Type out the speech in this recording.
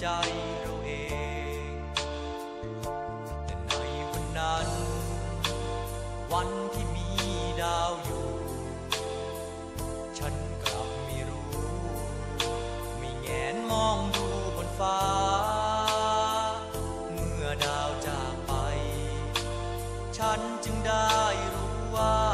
ใจเราเอง แต่ในวันนั้น วันที่มีดาวอยู่ ฉันกลับไม่รู้ ไม่แงนมองดูบนฟ้า เมื่อดาวจากไป ฉันจึงได้รู้ว่า